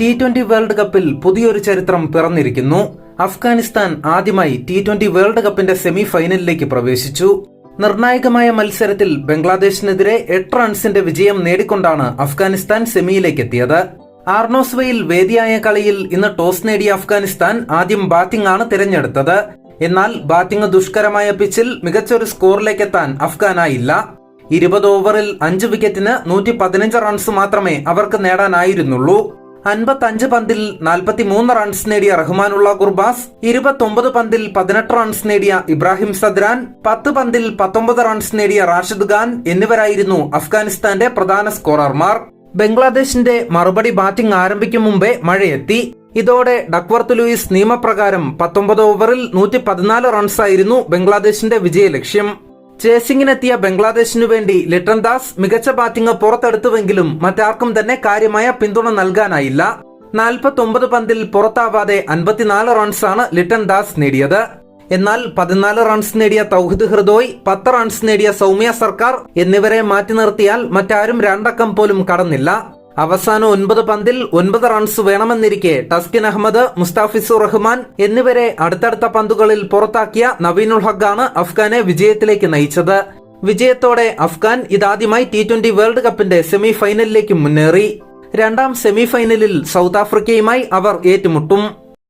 T twenty world കപ്പിൽ പുതിയൊരു ചരിത്രം പിറന്നിരിക്കുന്നു. അഫ്ഗാനിസ്ഥാൻ ആദ്യമായി ടി ട്വന്റി വേൾഡ് കപ്പിന്റെ സെമി ഫൈനലിലേക്ക് പ്രവേശിച്ചു. നിർണായകമായ മത്സരത്തിൽ ബംഗ്ലാദേശിനെതിരെ എട്ട് റൺസിന്റെ വിജയം നേടിക്കൊണ്ടാണ് അഫ്ഗാനിസ്ഥാൻ സെമിയിലേക്ക് എത്തിയത്. ആർണോസ്വയിൽ വേദിയായ കളിയിൽ ഇന്ന് ടോസ് നേടിയ അഫ്ഗാനിസ്ഥാൻ ആദ്യം ബാറ്റിംഗ് ആണ് തിരഞ്ഞെടുത്തത്. എന്നാൽ ബാറ്റിംഗ് ദുഷ്കരമായ പിച്ചിൽ മികച്ചൊരു സ്കോറിലേക്ക് എത്താൻ അഫ്ഗാനായില്ല. ഇരുപത് ഓവറിൽ അഞ്ച് വിക്കറ്റിന് നൂറ്റി പതിനഞ്ച് റൺസ് മാത്രമേ അവർക്ക് നേടാനായിരുന്നുള്ളൂ. അൻപത്തഞ്ച് പന്തിൽ നാൽപ്പത്തിമൂന്ന് റൺസ് നേടിയ റഹ്മാനുള്ള കുർബാസ് ഇരുപത്തൊമ്പത് പന്തിൽ പതിനെട്ട് റൺസ് നേടിയ ഇബ്രാഹിം സദ്രാൻ പത്ത് പന്തിൽ പത്തൊമ്പത് റൺസ് നേടിയ റാഷിദ് ഖാൻ എന്നിവരായിരുന്നു അഫ്ഗാനിസ്ഥാന്റെ പ്രധാന സ്കോറർമാർ. ബംഗ്ലാദേശിന്റെ മറുപടി ബാറ്റിംഗ് ആരംഭിക്കും മുമ്പേ മഴയെത്തി. ഇതോടെ ഡക്വർത്ത് ലൂയിസ് നിയമപ്രകാരം പത്തൊമ്പത് ഓവറിൽ നൂറ്റി പതിനാല് റൺസായിരുന്നു ബംഗ്ലാദേശിന്റെ വിജയലക്ഷ്യം. ചേസിംഗിനെത്തിയ ബംഗ്ലാദേശിനു വേണ്ടി ലിട്ടൺ ദാസ് മികച്ച ബാറ്റിംഗ് പുറത്തെടുത്തുവെങ്കിലും മറ്റാർക്കും തന്നെ കാര്യമായ പിന്തുണ നൽകാനായില്ല. നാൽപ്പത്തൊമ്പത് പന്തിൽ പുറത്താവാതെ അൻപത്തിനാല് റൺസാണ് ലിട്ടൺ ദാസ് നേടിയത്. എന്നാൽ പതിനാല് റൺസ് നേടിയ തൗഹിദ് ഹൃദോയ് പത്ത് റൺസ് നേടിയ സൗമ്യ സർക്കാർ എന്നിവരെ മാറ്റി നിർത്തിയാൽ മറ്റാരും രണ്ടക്കം പോലും കടന്നില്ല. അവസാന ഒൻപത് പന്തിൽ ഒൻപത് റൺസ് വേണമെന്നിരിക്കെ ടസ്കിൻ അഹമ്മദ് മുസ്താഫിസുർ റഹ്മാൻ എന്നിവരെ അടുത്തടുത്ത പന്തുകളിൽ പുറത്താക്കിയ നവീനുൽ ഹഖാണ് അഫ്ഗാനെ വിജയത്തിലേക്ക് നയിച്ചത്. വിജയത്തോടെ അഫ്ഗാൻ ഇതാദ്യമായി ടി ട്വന്റി വേൾഡ് കപ്പിന്റെ സെമി ഫൈനലിലേക്ക് മുന്നേറി. രണ്ടാം സെമി ഫൈനലിൽ സൗത്ത് ആഫ്രിക്കയുമായി അവർ ഏറ്റുമുട്ടും.